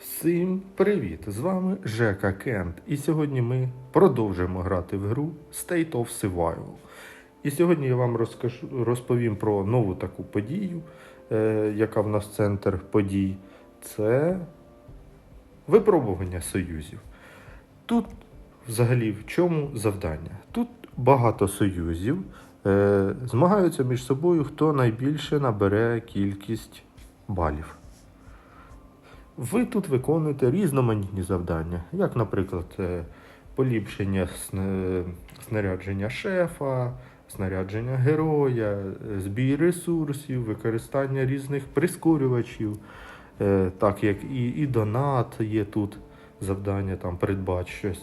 Всім привіт! З вами Жека Кент. І сьогодні ми продовжуємо грати в гру State of Survival. І сьогодні я вам розкажу, розповім про нову таку подію, е, яка в нас центр подій. Це випробування союзів. Тут взагалі в чому завдання? Тут багато союзів е, змагаються між собою, хто найбільше набере кількість балів. Ви тут виконуєте різноманітні завдання, як, наприклад, е, поліпшення снарядження шефа, снарядження героя, е, збій ресурсів, використання різних прискорювачів, е, так як і, і донат є тут завдання, там придбати щось,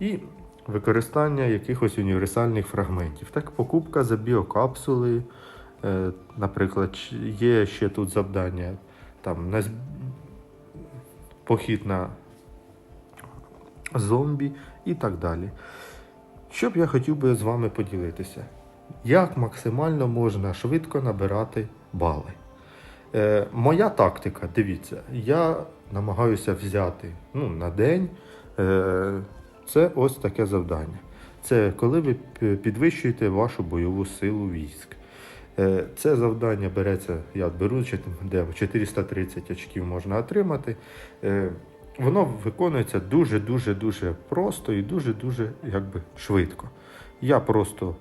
і використання якихось універсальних фрагментів. Так, покупка за біокапсули, наприклад, є ще тут завдання там на похід на зомбі і так далі. Що б я хотів би з вами поділитися? Як максимально можна швидко набирати бали? Е, моя тактика, дивіться, я намагаюся взяти ну, на день. Е, це ось таке завдання. Це коли ви підвищуєте вашу бойову силу військ. Е, Це завдання береться, я беру, де 430 очків можна отримати. Е, Воно виконується дуже-дуже дуже просто і дуже-дуже швидко. Я просто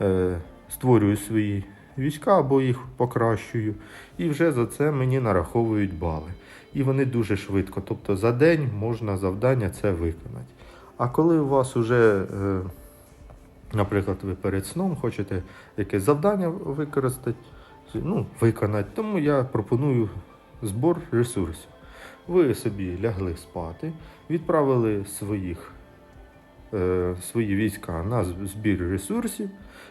е, створюю свої війська або їх покращую, і вже за це мені нараховують бали. І вони дуже швидко. Тобто за день можна завдання це виконати. А коли у вас вже, е, наприклад, ви перед сном хочете якесь завдання використати, ну, виконати, тому я пропоную збор ресурсів. Ви собі лягли спати, відправили своїх, е, свої війська на збір ресурсів,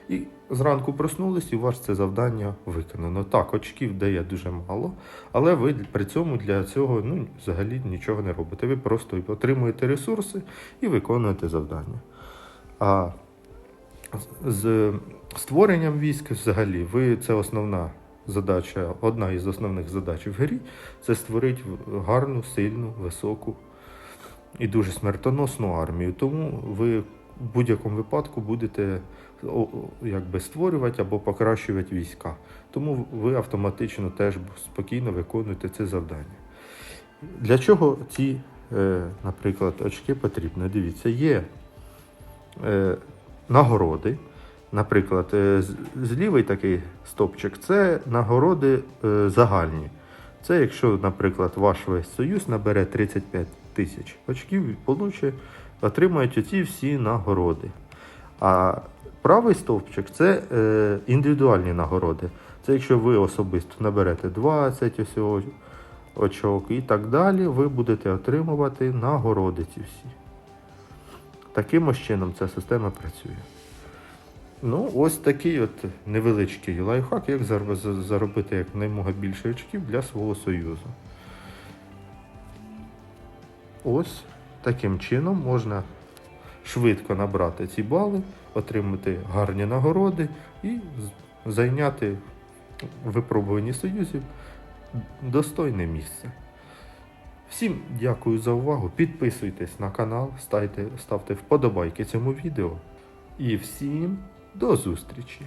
і зранку проснулись, і у вас це завдання виконано. Так, очків дає дуже мало, але ви при цьому для цього ну, взагалі нічого не робите. Ви просто отримуєте ресурси і виконуєте завдання. А з- створенням військ взагалі ви це основна задача, одна із основних задач в грі це створити гарну, сильну, високу і дуже смертоносну армію. Тому ви в будь-якому випадку будете якби створювати або покращувати війська. Тому ви автоматично теж спокійно виконуєте це завдання. Для чого ці, е, наприклад, очки потрібні? Дивіться, є е, нагороди. Наприклад, е, злівий такий стопчик це нагороди е, загальні. Це якщо, наприклад, ваш весь союз набере 35 тисяч очків, получе, отримають оці всі нагороди. А правий стовпчик це е, індивідуальні нагороди. Це якщо ви особисто наберете 20 усього очок і так далі, ви будете отримувати нагороди ці всі. Таким ось чином ця система працює. Ну, ось такий от невеличкий лайфхак, як зар- за- заробити якнаймога більше очків для свого союзу. Ось таким чином можна швидко набрати ці бали, отримати гарні нагороди і зайняти випробуванні союзів достойне місце. Всім дякую за увагу. Підписуйтесь на канал, ставте, ставте вподобайки цьому відео. І всім до зустрічі!